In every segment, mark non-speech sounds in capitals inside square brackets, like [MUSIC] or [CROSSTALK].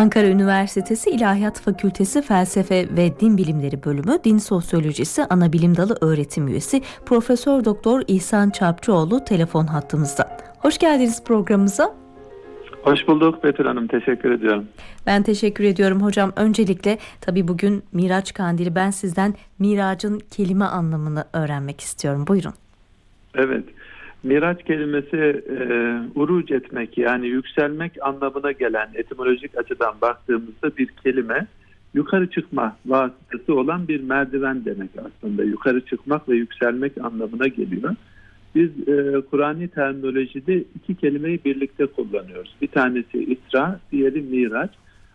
Ankara Üniversitesi İlahiyat Fakültesi Felsefe ve Din Bilimleri Bölümü Din Sosyolojisi Anabilim Dalı öğretim üyesi Profesör Doktor İhsan Çarpçıoğlu telefon hattımızda. Hoş geldiniz programımıza. Hoş bulduk Betül Hanım. Teşekkür ediyorum. Ben teşekkür ediyorum hocam. Öncelikle tabii bugün Miraç Kandili. Ben sizden Miracın kelime anlamını öğrenmek istiyorum. Buyurun. Evet. Miraç kelimesi e, uruc etmek yani yükselmek anlamına gelen etimolojik açıdan baktığımızda bir kelime yukarı çıkma vasıtası olan bir merdiven demek aslında. Yukarı çıkmak ve yükselmek anlamına geliyor. Biz e, Kur'an'i terminolojide iki kelimeyi birlikte kullanıyoruz. Bir tanesi İsra, diğeri Miraç.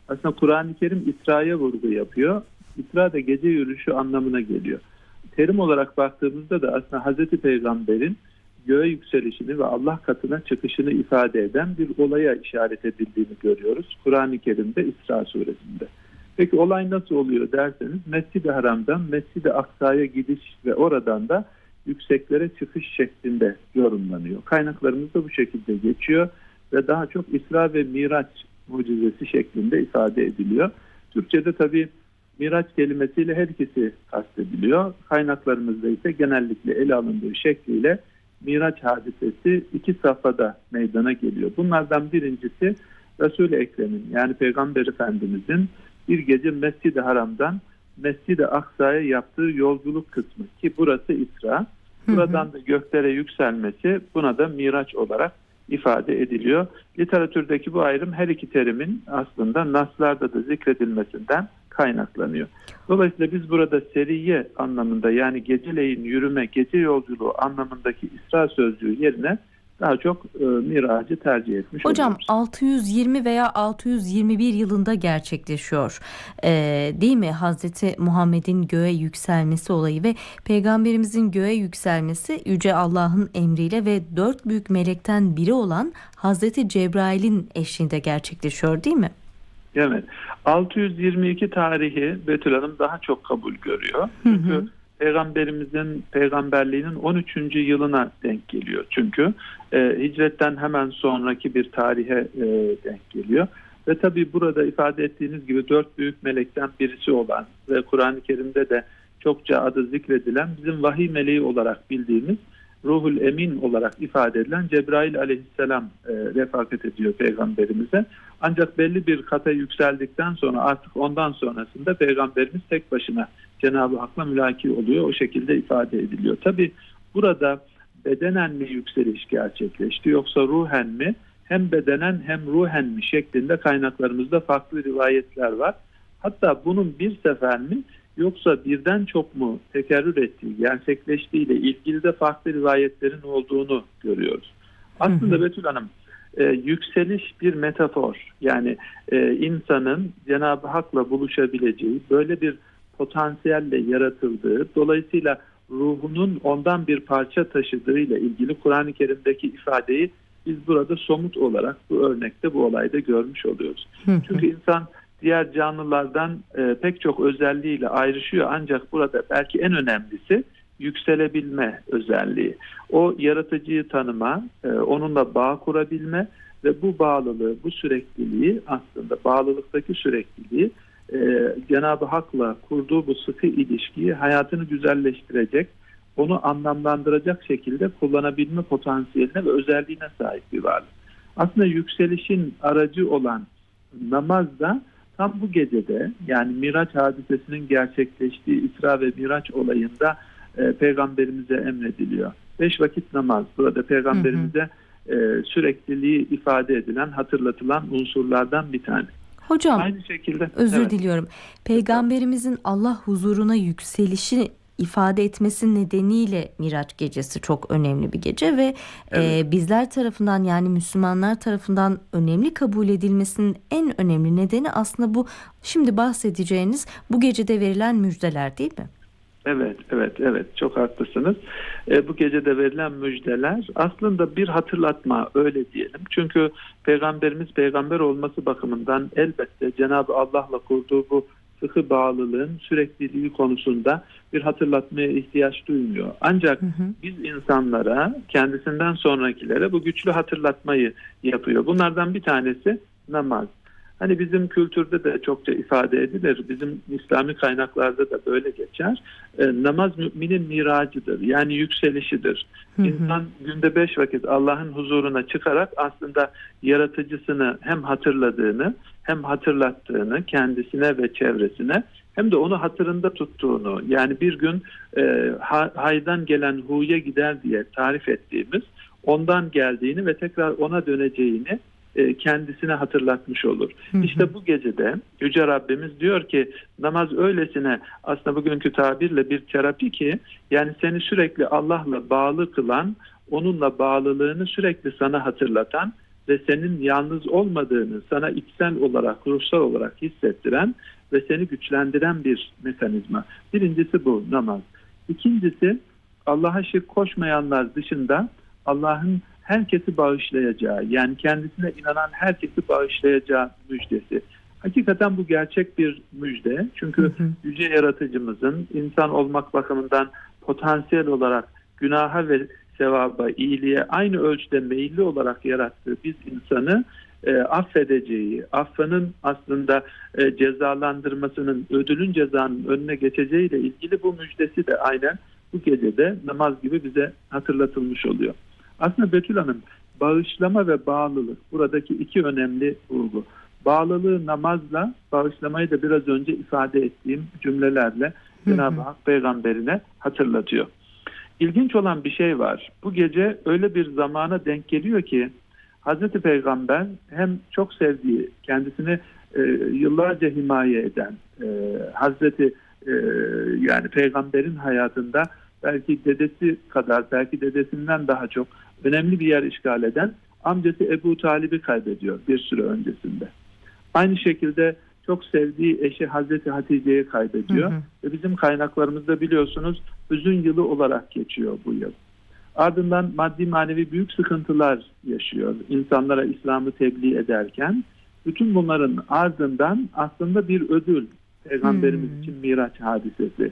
Aslında Kur'an-ı Kerim İsra'ya vurgu yapıyor. İsra da gece yürüyüşü anlamına geliyor. Terim olarak baktığımızda da aslında Hazreti Peygamber'in göğe yükselişini ve Allah katına çıkışını ifade eden bir olaya işaret edildiğini görüyoruz. Kur'an-ı Kerim'de İsra suresinde. Peki olay nasıl oluyor derseniz Mescid-i Haram'dan Mescid-i Aksa'ya gidiş ve oradan da yükseklere çıkış şeklinde yorumlanıyor. Kaynaklarımız da bu şekilde geçiyor ve daha çok İsra ve Miraç mucizesi şeklinde ifade ediliyor. Türkçe'de tabi Miraç kelimesiyle her ikisi kastediliyor. Kaynaklarımızda ise genellikle ele alındığı şekliyle Miraç hadisesi iki safhada meydana geliyor. Bunlardan birincisi Resul-i Ekrem'in yani Peygamber Efendimizin bir gece Mescid-i Haram'dan Mescid-i Aksa'ya yaptığı yolculuk kısmı ki burası İsra. Buradan da göklere yükselmesi buna da Miraç olarak ifade ediliyor. Literatürdeki bu ayrım her iki terimin aslında naslarda da zikredilmesinden kaynaklanıyor. Dolayısıyla biz burada seriye anlamında yani geceleyin yürüme, gece yolculuğu anlamındaki İsra sözcüğü yerine daha çok e, miracı tercih etmiş Hocam oluyoruz. 620 veya 621 yılında gerçekleşiyor ee, değil mi Hazreti Muhammed'in göğe yükselmesi olayı ve peygamberimizin göğe yükselmesi Yüce Allah'ın emriyle ve dört büyük melekten biri olan Hazreti Cebrail'in eşliğinde gerçekleşiyor değil mi? Evet. 622 tarihi Betül Hanım daha çok kabul görüyor. Çünkü hı hı. Peygamberimizin peygamberliğinin 13. yılına denk geliyor. Çünkü e, hicretten hemen sonraki bir tarihe e, denk geliyor. Ve tabi burada ifade ettiğiniz gibi dört büyük melekten birisi olan ve Kur'an-ı Kerim'de de çokça adı zikredilen bizim vahiy meleği olarak bildiğimiz ruhul emin olarak ifade edilen Cebrail aleyhisselam e, refakat ediyor peygamberimize. Ancak belli bir kata yükseldikten sonra artık ondan sonrasında peygamberimiz tek başına Cenab-ı Hak'la mülaki oluyor. O şekilde ifade ediliyor. Tabi burada bedenen mi yükseliş gerçekleşti yoksa ruhen mi? Hem bedenen hem ruhen mi şeklinde kaynaklarımızda farklı rivayetler var. Hatta bunun bir sefer mi yoksa birden çok mu tekerrür ettiği, gerçekleştiği ile ilgili de farklı rivayetlerin olduğunu görüyoruz. Aslında Betül Hanım e, yükseliş bir metafor. Yani e, insanın Cenab-ı Hak'la buluşabileceği, böyle bir potansiyelle yaratıldığı, dolayısıyla ruhunun ondan bir parça taşıdığıyla ilgili Kur'an-ı Kerim'deki ifadeyi biz burada somut olarak bu örnekte bu olayda görmüş oluyoruz. Çünkü insan diğer canlılardan e, pek çok özelliğiyle ayrışıyor ancak burada belki en önemlisi yükselebilme özelliği. O yaratıcıyı tanıma, e, onunla bağ kurabilme ve bu bağlılığı, bu sürekliliği aslında bağlılıktaki sürekliliği e, Cenab-ı Hak'la kurduğu bu sıkı ilişkiyi hayatını güzelleştirecek, onu anlamlandıracak şekilde kullanabilme potansiyeline ve özelliğine sahip bir varlık. Aslında yükselişin aracı olan namaz da tam bu gecede yani Miraç hadisesinin gerçekleştiği İsra ve Miraç olayında e, peygamberimize emrediliyor. Beş vakit namaz burada peygamberimize hı hı. E, sürekliliği ifade edilen hatırlatılan unsurlardan bir tane. Hocam Aynı şekilde özür evet. diliyorum. Peygamberimizin Allah huzuruna yükselişi ifade etmesi nedeniyle Miraç gecesi çok önemli bir gece ve e, evet. e, bizler tarafından yani Müslümanlar tarafından önemli kabul edilmesinin en önemli nedeni aslında bu şimdi bahsedeceğiniz bu gecede verilen müjdeler değil mi? Evet, evet, evet. Çok haklısınız. E, bu gecede verilen müjdeler aslında bir hatırlatma öyle diyelim. Çünkü Peygamberimiz peygamber olması bakımından elbette Cenab-ı Allah'la kurduğu bu sıkı bağlılığın sürekliliği konusunda bir hatırlatmaya ihtiyaç duymuyor. Ancak hı hı. biz insanlara, kendisinden sonrakilere bu güçlü hatırlatmayı yapıyor. Bunlardan bir tanesi namaz. Hani bizim kültürde de çokça ifade edilir. Bizim İslami kaynaklarda da böyle geçer. E, namaz müminin miracıdır. Yani yükselişidir. Hı hı. İnsan günde beş vakit Allah'ın huzuruna çıkarak aslında yaratıcısını hem hatırladığını hem hatırlattığını kendisine ve çevresine hem de onu hatırında tuttuğunu yani bir gün e, ha- haydan gelen huya gider diye tarif ettiğimiz ondan geldiğini ve tekrar ona döneceğini kendisine hatırlatmış olur. Hı hı. İşte bu gecede Yüce Rabbimiz diyor ki namaz öylesine aslında bugünkü tabirle bir terapi ki yani seni sürekli Allah'la bağlı kılan, onunla bağlılığını sürekli sana hatırlatan ve senin yalnız olmadığını sana içsel olarak, ruhsal olarak hissettiren ve seni güçlendiren bir mekanizma. Birincisi bu namaz. İkincisi Allah'a şirk koşmayanlar dışında Allah'ın herkesi bağışlayacağı yani kendisine inanan herkesi bağışlayacağı müjdesi. Hakikaten bu gerçek bir müjde. Çünkü Hı hı. yüce yaratıcımızın insan olmak bakımından potansiyel olarak günaha ve sevaba, iyiliğe aynı ölçüde meyilli olarak yarattığı biz insanı e, affedeceği, affının aslında e, cezalandırmasının, ödülün cezanın önüne geçeceğiyle ilgili bu müjdesi de aynen bu gecede namaz gibi bize hatırlatılmış oluyor. Aslında Betül Hanım bağışlama ve bağlılık buradaki iki önemli vurgu. Bağlılığı namazla, bağışlamayı da biraz önce ifade ettiğim cümlelerle. Cenab-ı Hak peygamberine hatırlatıyor. İlginç olan bir şey var. Bu gece öyle bir zamana denk geliyor ki Hazreti Peygamber hem çok sevdiği, kendisini e, yıllarca himaye eden e, Hazreti e, yani peygamberin hayatında belki dedesi kadar, belki dedesinden daha çok önemli bir yer işgal eden amcası Ebu Talib'i kaybediyor bir süre öncesinde. Aynı şekilde çok sevdiği eşi Hazreti Hatice'yi kaybediyor. Hı hı. Ve bizim kaynaklarımızda biliyorsunuz hüzün yılı olarak geçiyor bu yıl. Ardından maddi manevi büyük sıkıntılar yaşıyor insanlara İslam'ı tebliğ ederken. Bütün bunların ardından aslında bir ödül Peygamberimiz Hmm. için Miraç hadisesi.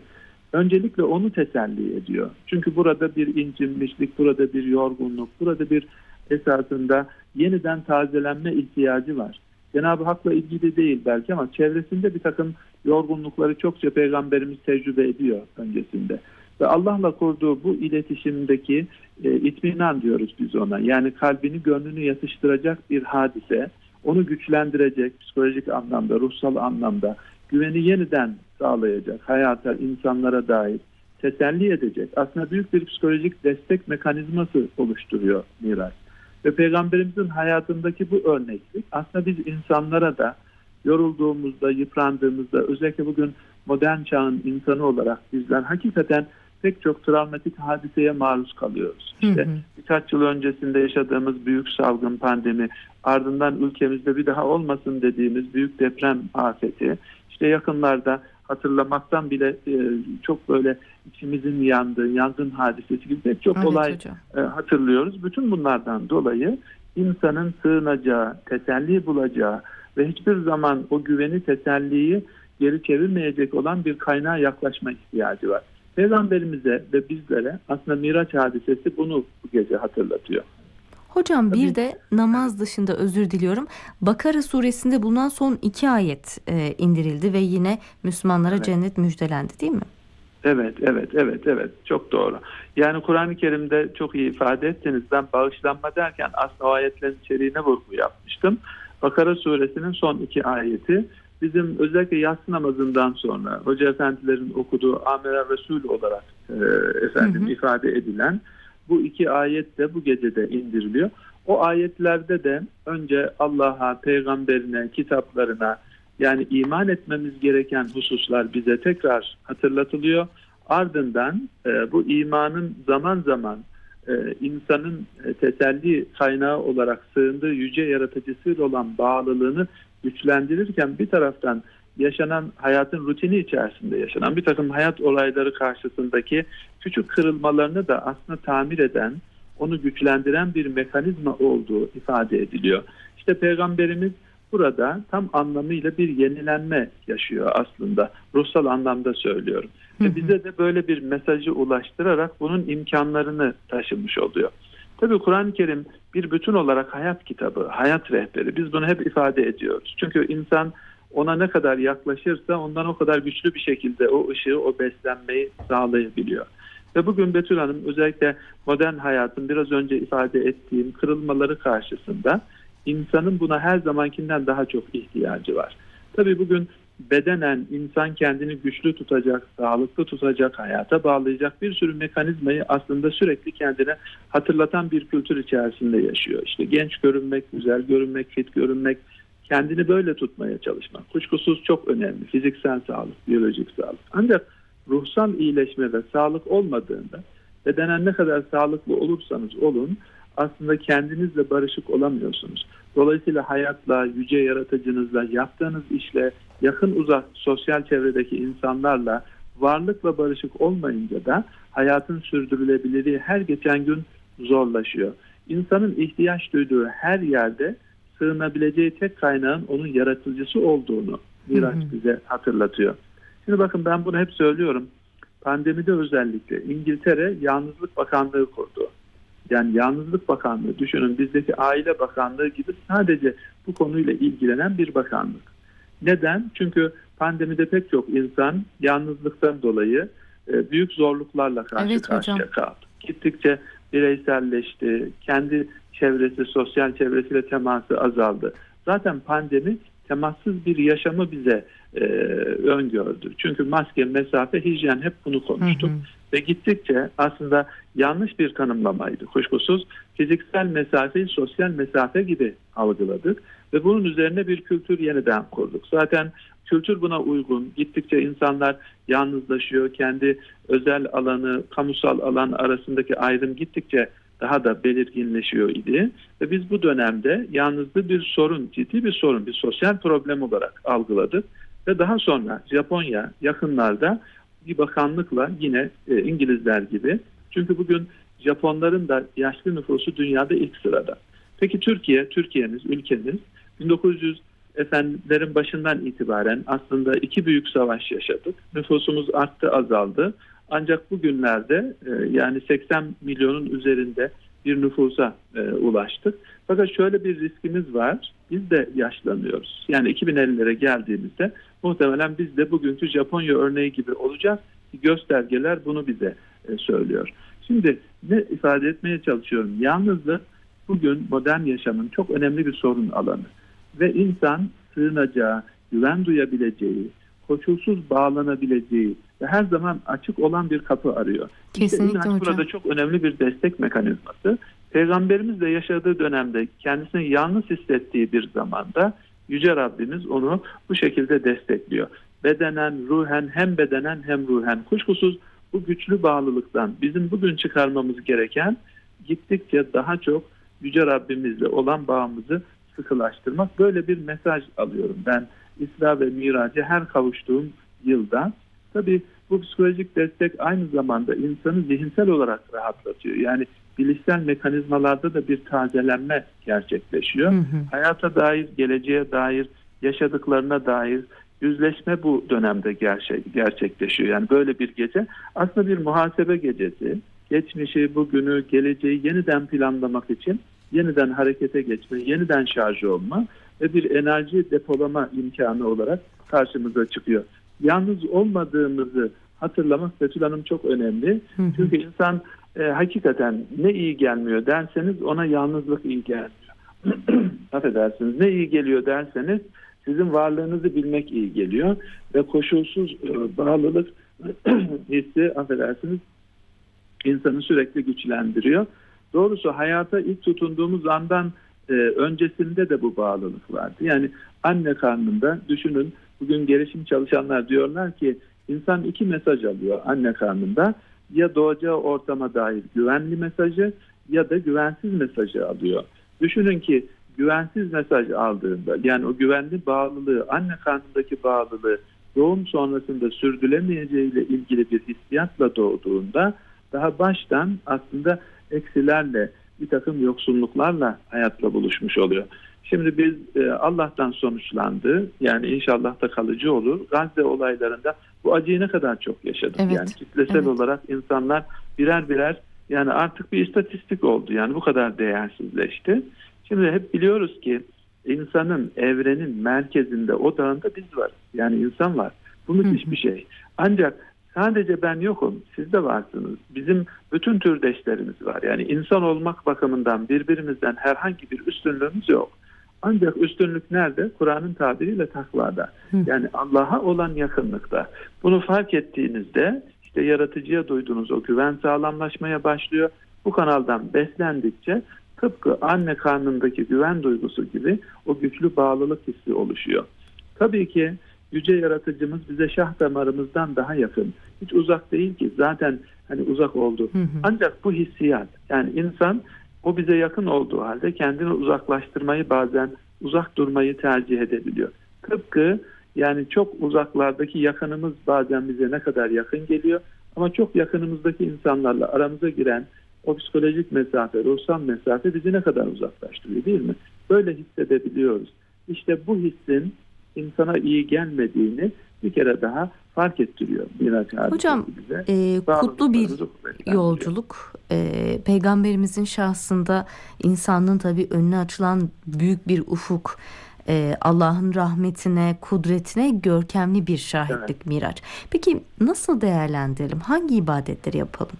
Öncelikle onu teselli ediyor. Çünkü burada bir incinmişlik, burada bir yorgunluk, burada bir esasında yeniden tazelenme ihtiyacı var. Cenab-ı Hak'la ilgili değil belki ama çevresinde bir takım yorgunlukları çokça Peygamberimiz tecrübe ediyor öncesinde. Ve Allah'la kurduğu bu iletişimdeki e, itminan diyoruz biz ona. Yani kalbini gönlünü yatıştıracak bir hadise, onu güçlendirecek psikolojik anlamda, ruhsal anlamda, güveni yeniden sağlayacak, hayata, insanlara dair teselli edecek. Aslında büyük bir psikolojik destek mekanizması oluşturuyor Miraç. Ve Peygamberimizin hayatındaki bu örneklik aslında biz insanlara da yorulduğumuzda, yıprandığımızda özellikle bugün modern çağın insanı olarak bizler hakikaten pek çok travmatik hadiseye maruz kalıyoruz. Hı İşte hı. birkaç yıl öncesinde yaşadığımız büyük salgın pandemi, ardından ülkemizde bir daha olmasın dediğimiz büyük deprem afeti, işte yakınlarda hatırlamaktan bile e, çok böyle içimizin yandığı yangın hadisesi gibi pek çok Evet olay hocam. e, hatırlıyoruz. Bütün bunlardan dolayı insanın sığınacağı, teselli bulacağı ve hiçbir zaman o güveni, teselliyi geri çevirmeyecek olan bir kaynağa yaklaşma ihtiyacı var. Peygamberimize ve bizlere aslında Miraç hadisesi bunu bu gece hatırlatıyor. Hocam bir Tabii. de namaz dışında özür diliyorum. Bakara suresinde bulunan son iki ayet e, indirildi ve yine Müslümanlara Evet. cennet müjdelendi değil mi? Evet, evet, evet, evet. Çok doğru. Yani Kur'an-ı Kerim'de çok iyi ifade ettiniz. Ben bağışlanma derken aslında o ayetlerin içeriğine vurgu yapmıştım. Bakara suresinin son iki ayeti bizim özellikle yatsı namazından sonra Hoca Efendilerin okuduğu Amera Resul olarak e, efendim Hı hı. ifade edilen bu iki ayet de bu gecede indiriliyor. O ayetlerde de önce Allah'a, peygamberine, kitaplarına yani iman etmemiz gereken hususlar bize tekrar hatırlatılıyor. Ardından e, bu imanın zaman zaman e, insanın e, teselli kaynağı olarak sığındığı yüce yaratıcısıyla olan bağlılığını güçlendirirken bir taraftan yaşanan hayatın rutini içerisinde yaşanan bir takım hayat olayları karşısındaki küçük kırılmalarını da aslında tamir eden, onu güçlendiren bir mekanizma olduğu ifade ediliyor. İşte Peygamberimiz burada tam anlamıyla bir yenilenme yaşıyor aslında. Ruhsal anlamda söylüyorum. Hı hı. Ve bize de böyle bir mesajı ulaştırarak bunun imkanlarını taşımış oluyor. Tabii Kur'an-ı Kerim bir bütün olarak hayat kitabı, hayat rehberi. Biz bunu hep ifade ediyoruz. Çünkü insan ona ne kadar yaklaşırsa ondan o kadar güçlü bir şekilde o ışığı, o beslenmeyi sağlayabiliyor. Ve bugün Betül Hanım özellikle modern hayatın biraz önce ifade ettiğim kırılmaları karşısında insanın buna her zamankinden daha çok ihtiyacı var. Tabii bugün bedenen insan kendini güçlü tutacak, sağlıklı tutacak, hayata bağlayacak bir sürü mekanizmayı aslında sürekli kendine hatırlatan bir kültür içerisinde yaşıyor. İşte genç görünmek, güzel görünmek, fit görünmek, kendini böyle tutmaya çalışmak. Kuşkusuz çok önemli. Fiziksel sağlık, biyolojik sağlık. Ancak ruhsal iyileşme ve sağlık olmadığında bedenen ne kadar sağlıklı olursanız olun aslında kendinizle barışık olamıyorsunuz. Dolayısıyla hayatla, yüce yaratıcınızla, yaptığınız işle, yakın uzak sosyal çevredeki insanlarla varlıkla barışık olmayınca da hayatın sürdürülebilirliği her geçen gün zorlaşıyor. İnsanın ihtiyaç duyduğu her yerde sığınabileceği tek kaynağın onun yaratıcısı olduğunu Miraç bize hatırlatıyor. Şimdi bakın ben bunu hep söylüyorum. Pandemide özellikle İngiltere Yalnızlık Bakanlığı kurdu. Yani Yalnızlık Bakanlığı düşünün bizdeki Aile Bakanlığı gibi sadece bu konuyla ilgilenen bir bakanlık. Neden? Çünkü pandemide pek çok insan yalnızlıktan dolayı e, büyük zorluklarla karşı Evet karşıya hocam. kaldı. Gittikçe bireyselleşti, kendi çevresi, sosyal çevresiyle teması azaldı. Zaten pandemi temassız bir yaşamı bize e, öngördü. Çünkü maske, mesafe, hijyen hep bunu konuştuk. Hı hı. Ve gittikçe aslında yanlış bir tanımlamaydı. Kuşkusuz fiziksel mesafeyi sosyal mesafe gibi algıladık. Ve bunun üzerine bir kültür yeniden kurduk. Zaten kültür buna uygun. Gittikçe insanlar yalnızlaşıyor. Kendi özel alanı, kamusal alan arasındaki ayrım gittikçe daha da belirginleşiyor idi. Ve biz bu dönemde yalnızlığı bir sorun, ciddi bir sorun, bir sosyal problem olarak algıladık. Ve daha sonra Japonya yakınlarda bir bakanlıkla yine e, İngilizler gibi. Çünkü bugün Japonların da yaşlı nüfusu dünyada ilk sırada. Peki Türkiye, Türkiye'miz, ülkemiz 1900 efendilerin başından itibaren aslında iki büyük savaş yaşadık. Nüfusumuz arttı, azaldı. Ancak bugünlerde e, yani 80 milyonun üzerinde bir nüfusa e, ulaştık. Fakat şöyle bir riskimiz var. Biz de yaşlanıyoruz. Yani 2050'lere geldiğimizde muhtemelen biz de bugünkü Japonya örneği gibi olacağız. Göstergeler bunu bize e, söylüyor. Şimdi ne ifade etmeye çalışıyorum? Yalnızlık bugün modern yaşamın çok önemli bir sorun alanı. Ve insan sığınacağı, güven duyabileceği, koşulsuz bağlanabileceği ve her zaman açık olan bir kapı arıyor. Kesinlikle İnanç hocam. burada çok önemli bir destek mekanizması. Peygamberimiz de yaşadığı dönemde kendisini yalnız hissettiği bir zamanda Yüce Rabbimiz onu bu şekilde destekliyor. Bedenen, ruhen hem bedenen hem ruhen. Kuşkusuz bu güçlü bağlılıktan bizim bugün çıkarmamız gereken gittikçe daha çok Yüce Rabbimizle olan bağımızı sıkılaştırmak. Böyle bir mesaj alıyorum ben İsra ve Miracı her kavuştuğum yılda. Tabii bu psikolojik destek aynı zamanda insanı zihinsel olarak rahatlatıyor. Yani bilişsel mekanizmalarda da bir tazelenme gerçekleşiyor. Hı hı. Hayata dair, geleceğe dair, yaşadıklarına dair yüzleşme bu dönemde gerçek, gerçekleşiyor. Yani böyle bir gece aslında bir muhasebe gecesi. Geçmişi, bugünü, geleceği yeniden planlamak için yeniden harekete geçme, yeniden şarj olma bir enerji depolama imkanı olarak karşımıza çıkıyor. Yalnız olmadığımızı hatırlamak Betül Hanım çok önemli. Hı hı. Çünkü insan e, hakikaten ne iyi gelmiyor derseniz ona yalnızlık iyi gelmiyor. [CLEARS THROAT] Affedersiniz ne iyi geliyor derseniz sizin varlığınızı bilmek iyi geliyor ve koşulsuz e, bağlılık [CLEARS THROAT] hissi affedersiniz insanı sürekli güçlendiriyor. Doğrusu hayata ilk tutunduğumuz andan e, öncesinde de bu bağlılık vardı. Yani anne karnında düşünün bugün gelişim çalışanlar diyorlar ki insan iki mesaj alıyor anne karnında. Ya doğacağı ortama dair güvenli mesajı ya da güvensiz mesajı alıyor. Düşünün ki güvensiz mesaj aldığında yani o güvenli bağlılığı anne karnındaki bağlılığı doğum sonrasında sürdürülemeyeceğiyle ilgili bir hissiyatla doğduğunda daha baştan aslında eksilerle bir takım yoksunluklarla hayatla buluşmuş oluyor. Şimdi biz e, Allah'tan sonuçlandı yani inşallah da kalıcı olur. Gazze olaylarında bu acıyı ne kadar çok yaşadık. Evet, Yani kitlesel evet. olarak insanlar birer birer Yani artık bir istatistik oldu. Yani bu kadar değersizleşti. Şimdi hep biliyoruz ki insanın evrenin merkezinde odağında biz varız. Yani insan var. Bu müthiş bir şey. Ancak sadece ben yokum. Siz de varsınız. Bizim bütün türdeşlerimiz var. Yani insan olmak bakımından birbirimizden herhangi bir üstünlüğümüz yok. Ancak üstünlük nerede? Kur'an'ın tabiriyle takvada. Yani Allah'a olan yakınlıkta. Bunu fark ettiğinizde işte yaratıcıya duyduğunuz o güven sağlamlaşmaya başlıyor. Bu kanaldan beslendikçe tıpkı anne karnındaki güven duygusu gibi o güçlü bağlılık hissi oluşuyor. Tabii ki yüce yaratıcımız bize şah damarımızdan daha yakın. Hiç uzak değil ki zaten hani uzak oldu. Hı hı. Ancak bu hissiyat yani insan o bize yakın olduğu halde kendini uzaklaştırmayı bazen uzak durmayı tercih edebiliyor. Tıpkı yani çok uzaklardaki yakınımız bazen bize ne kadar yakın geliyor ama çok yakınımızdaki insanlarla aramıza giren o psikolojik mesafe, ruhsal mesafe bizi ne kadar uzaklaştırıyor değil mi? Böyle hissedebiliyoruz. İşte bu hissin insana iyi gelmediğini bir kere daha fark ettiriyor Miraç Hocam bize. e, kutlu bir yolculuk. E, peygamberimizin şahsında insanlığın tabii önüne açılan büyük bir ufuk. E, Allah'ın rahmetine, kudretine görkemli bir şahitlik Miraç. Peki nasıl değerlendirelim? Hangi ibadetleri yapalım?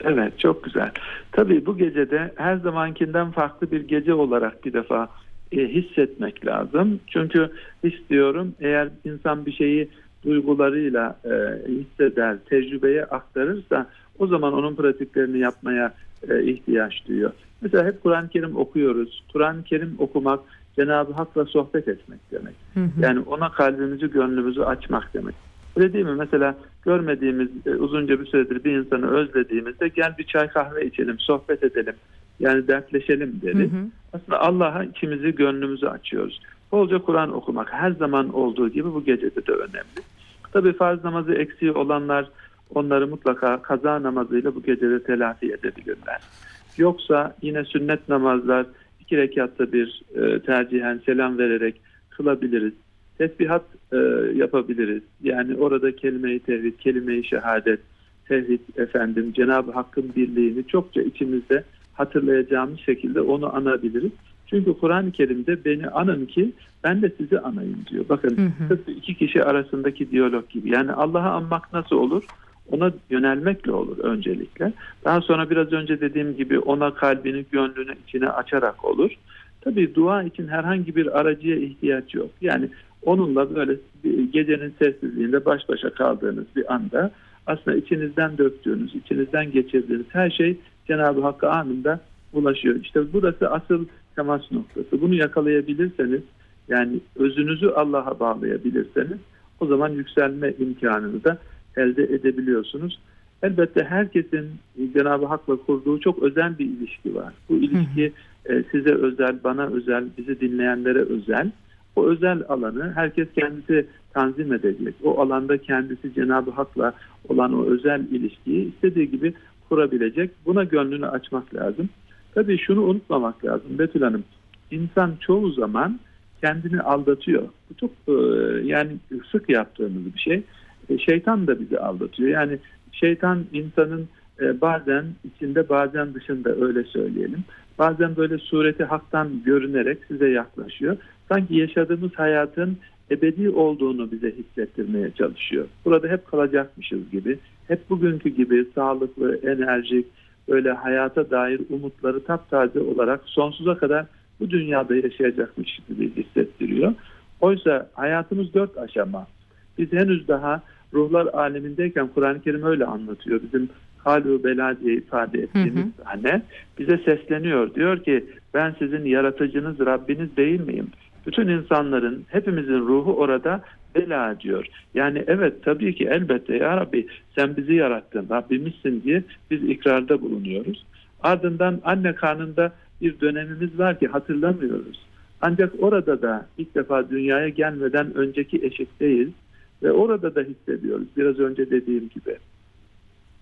Evet çok güzel. Tabii bu gecede her zamankinden farklı bir gece olarak bir defa e, hissetmek lazım. Çünkü istiyorum eğer insan bir şeyi duygularıyla e, hisseder, tecrübeye aktarırsa o zaman onun pratiklerini yapmaya e, ihtiyaç duyuyor. Mesela hep Kur'an-ı Kerim okuyoruz. Kur'an-ı Kerim okumak Cenab-ı Hak'la sohbet etmek demek. Hı hı. Yani ona kalbimizi, gönlümüzü açmak demek. Öyle değil mi? Mesela görmediğimiz e, uzunca bir süredir bir insanı özlediğimizde gel bir çay kahve içelim, sohbet edelim. Yani dertleşelim Hı deriz. hı. Aslında Allah'a içimizi, gönlümüzü açıyoruz. Bolca Kur'an okumak her zaman olduğu gibi bu gecede de önemli. Tabii farz namazı eksiği olanlar onları mutlaka kaza namazıyla bu gecede telafi edebilirler. Yoksa yine sünnet namazlar iki rekatta bir e, tercihen selam vererek kılabiliriz. Tesbihat e, yapabiliriz. Yani orada kelime-i tevhid, kelime-i şehadet, tevhid efendim Cenab-ı Hakk'ın birliğini çokça içimizde hatırlayacağımız şekilde onu anabiliriz. Çünkü Kur'an-ı Kerim'de beni anın ki ben de sizi anayım diyor. Bakın Hı hı. iki kişi arasındaki diyalog gibi. Yani Allah'a anmak nasıl olur? Ona yönelmekle olur öncelikle. Daha sonra biraz önce dediğim gibi ona kalbini, gönlünü içine açarak olur. Tabii dua için herhangi bir aracıya ihtiyaç yok. Yani onunla böyle gecenin sessizliğinde baş başa kaldığınız bir anda aslında içinizden döktüğünüz, içinizden geçirdiğiniz her şey Cenab-ı Hakk'a anında ulaşıyor. İşte burası asıl temas noktası. Bunu yakalayabilirseniz yani özünüzü Allah'a bağlayabilirseniz o zaman yükselme imkanını da elde edebiliyorsunuz. Elbette herkesin Cenab-ı Hak'la kurduğu çok özel bir ilişki var. Bu ilişki e, size özel, bana özel, bizi dinleyenlere özel. O özel alanı herkes kendisi tanzim edecek. O alanda kendisi Cenab-ı Hak'la olan o özel ilişkiyi istediği gibi kurabilecek. Buna gönlünü açmak lazım. Tabii şunu unutmamak lazım Betül Hanım. İnsan çoğu zaman kendini aldatıyor. Bu çok e, yani sık yaptığımız bir şey. E, şeytan da bizi aldatıyor. Yani şeytan insanın e, bazen içinde bazen dışında öyle söyleyelim. Bazen böyle sureti haktan görünerek size yaklaşıyor. Sanki yaşadığımız hayatın ebedi olduğunu bize hissettirmeye çalışıyor. Burada hep kalacakmışız gibi, hep bugünkü gibi sağlıklı, enerjik, böyle hayata dair umutları taptaze olarak sonsuza kadar bu dünyada yaşayacakmış gibi hissettiriyor. Oysa hayatımız dört aşama. Biz henüz daha ruhlar alemindeyken Kur'an-ı Kerim öyle anlatıyor. Bizim halu bela diye ifade ettiğimiz Hı hı. sahne bize sesleniyor. Diyor ki ben sizin yaratıcınız Rabbiniz değil miyim? Bütün insanların hepimizin ruhu orada bela diyor. Yani evet tabii ki elbette ya Rabbi sen bizi yarattın Rabbimizsin diye biz ikrarda bulunuyoruz. Ardından anne karnında bir dönemimiz var ki hatırlamıyoruz. Ancak orada da ilk defa dünyaya gelmeden önceki eşikteyiz ve orada da hissediyoruz biraz önce dediğim gibi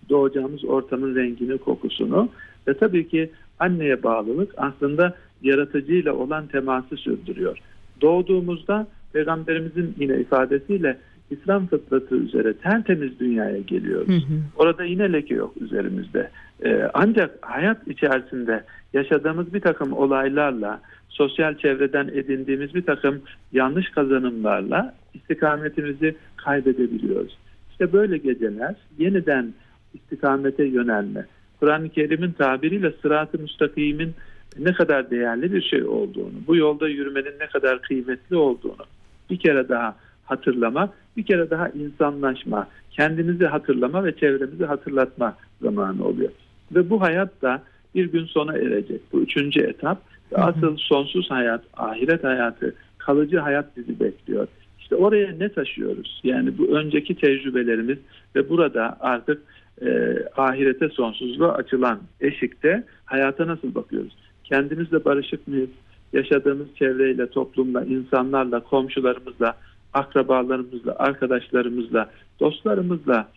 doğacağımız ortamın rengini, kokusunu ve tabii ki anneye bağlılık aslında yaratıcıyla olan teması sürdürüyor. Doğduğumuzda Peygamberimizin yine ifadesiyle İslam fıtratı üzere tertemiz dünyaya geliyoruz. Hı hı. Orada yine leke yok üzerimizde. Ee, ancak hayat içerisinde yaşadığımız bir takım olaylarla, sosyal çevreden edindiğimiz bir takım yanlış kazanımlarla istikametimizi kaybedebiliyoruz. İşte böyle geceler yeniden istikamete yönelme. Kur'an-ı Kerim'in tabiriyle sırat-ı müstakimin ne kadar değerli bir şey olduğunu, bu yolda yürümenin ne kadar kıymetli olduğunu bir kere daha hatırlama, bir kere daha insanlaşma, kendimizi hatırlama ve çevremizi hatırlatma zamanı oluyor. Ve bu hayat da bir gün sona erecek. Bu üçüncü etap. Hı. asıl sonsuz hayat, ahiret hayatı, kalıcı hayat bizi bekliyor. İşte oraya ne taşıyoruz? Yani bu önceki tecrübelerimiz ve burada artık e, ahirete sonsuzluğa açılan eşikte hayata nasıl bakıyoruz? Kendimizle barışık mıyız? Yaşadığımız çevreyle, toplumla, insanlarla, komşularımızla, akrabalarımızla, arkadaşlarımızla, dostlarımızla,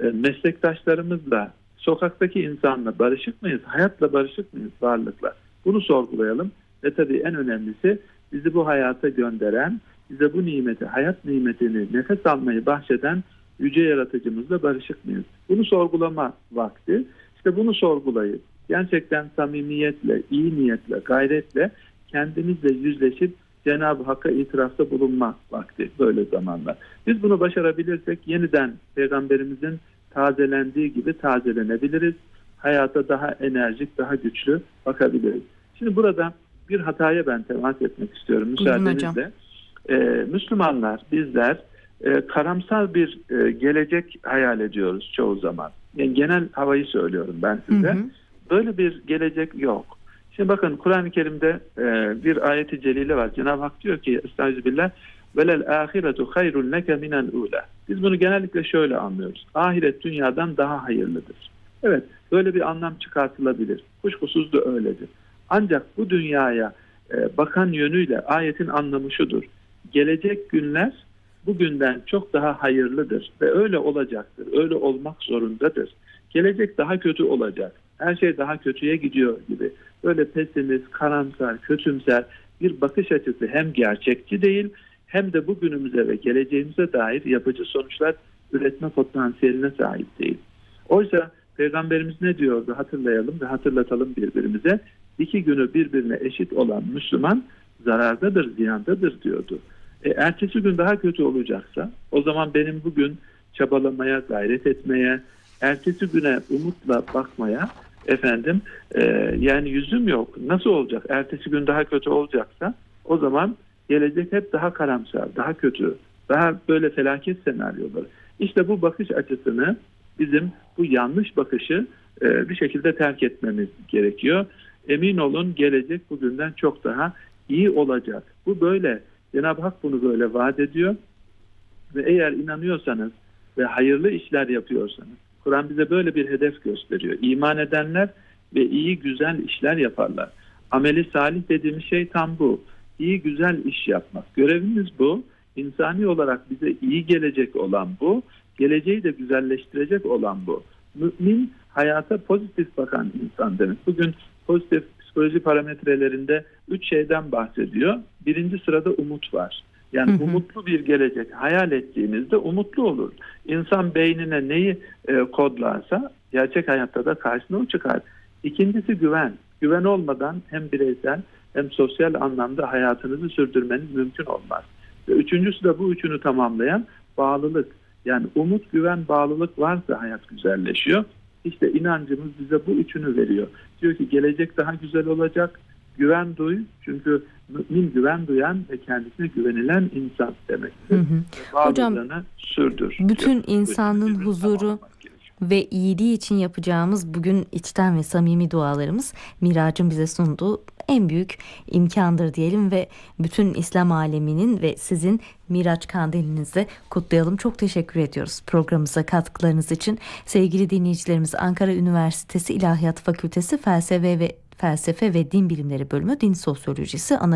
e, meslektaşlarımızla, sokaktaki insanla barışık mıyız? Hayatla barışık mıyız? Varlıkla. Bunu sorgulayalım. Ve tabii en önemlisi bizi bu hayata gönderen, bize bu nimeti, hayat nimetini nefes almayı bahşeden yüce yaratıcımızla barışık mıyız? Bunu sorgulama vakti. İşte bunu sorgulayıp gerçekten samimiyetle, iyi niyetle, gayretle kendimizle yüzleşip Cenab-ı Hakk'a itirafta bulunma vakti böyle zamanlar. Biz bunu başarabilirsek yeniden Peygamberimizin tazelendiği gibi tazelenebiliriz. Hayata daha enerjik, daha güçlü bakabiliriz. Şimdi burada bir hataya ben temas etmek istiyorum müsaadenizle. Ee, Müslümanlar, bizler e, karamsar bir e, gelecek hayal ediyoruz çoğu zaman. Yani genel havayı söylüyorum ben size. Hı hı. Böyle bir gelecek yok. Şimdi bakın Kur'an-ı Kerim'de e, bir ayeti celile var. Cenab-ı Hak diyor ki Estağfirullah velel ahiretu hayrun leke minel ula. Biz bunu genellikle şöyle anlıyoruz. Ahiret dünyadan daha hayırlıdır. Evet böyle bir anlam çıkartılabilir. Kuşkusuz da öyledir. Ancak bu dünyaya e, bakan yönüyle ayetin anlamı şudur. Gelecek günler bugünden çok daha hayırlıdır ve öyle olacaktır. Öyle olmak zorundadır. Gelecek daha kötü olacak. Her şey daha kötüye gidiyor gibi. Böyle pesimist, karamsar, kötümser bir bakış açısı hem gerçekçi değil hem de bugünümüze ve geleceğimize dair yapıcı sonuçlar üretme potansiyeline sahip değil. Oysa Peygamberimiz ne diyordu hatırlayalım ve hatırlatalım birbirimize. İki günü birbirine eşit olan Müslüman zarardadır, ziyandadır diyordu. E, ertesi gün daha kötü olacaksa o zaman benim bugün çabalamaya, gayret etmeye, ertesi güne umutla bakmaya efendim e, yani yüzüm yok. Nasıl olacak? Ertesi gün daha kötü olacaksa o zaman gelecek hep daha karamsar, daha kötü, daha böyle felaket senaryoları. İşte bu bakış açısını bizim bu yanlış bakışı e, bir şekilde terk etmemiz gerekiyor. Emin olun gelecek bugünden çok daha iyi olacak. Bu böyle. Cenab-ı Hak bunu böyle vaat ediyor. Ve eğer inanıyorsanız ve hayırlı işler yapıyorsanız, Kur'an bize böyle bir hedef gösteriyor. İman edenler ve iyi güzel işler yaparlar. Ameli salih dediğimiz şey tam bu. İyi güzel iş yapmak. Görevimiz bu. İnsani olarak bize iyi gelecek olan bu. Geleceği de güzelleştirecek olan bu. Mümin hayata pozitif bakan insan demek. Bugün pozitif psikoloji parametrelerinde üç şeyden bahsediyor. Birinci sırada umut var. Yani Hı hı. umutlu bir gelecek hayal ettiğinizde umutlu olur. İnsan beynine neyi e, kodlarsa gerçek hayatta da karşına o çıkar. İkincisi güven. Güven olmadan hem bireysel hem sosyal anlamda hayatınızı sürdürmeniz mümkün olmaz. Ve üçüncüsü de bu üçünü tamamlayan bağlılık. Yani umut, güven, bağlılık varsa hayat güzelleşiyor. İşte inancımız bize bu üçünü veriyor. Diyor ki gelecek daha güzel olacak. Güven duy. Çünkü mümin güven duyan ve kendisine güvenilen insan demektir. Hı hı. Hocam, sürdür. bütün diyor. insanlığın Bütün huzuru ve iyiliği için yapacağımız bugün içten ve samimi dualarımız Miraç'ın bize sunduğu en büyük imkandır diyelim ve bütün İslam aleminin ve sizin Miraç kandilinizi kutlayalım. Çok teşekkür ediyoruz programımıza katkılarınız için. Sevgili dinleyicilerimiz Ankara Üniversitesi İlahiyat Fakültesi Felsefe ve Felsefe ve Din Bilimleri Bölümü Din Sosyolojisi ana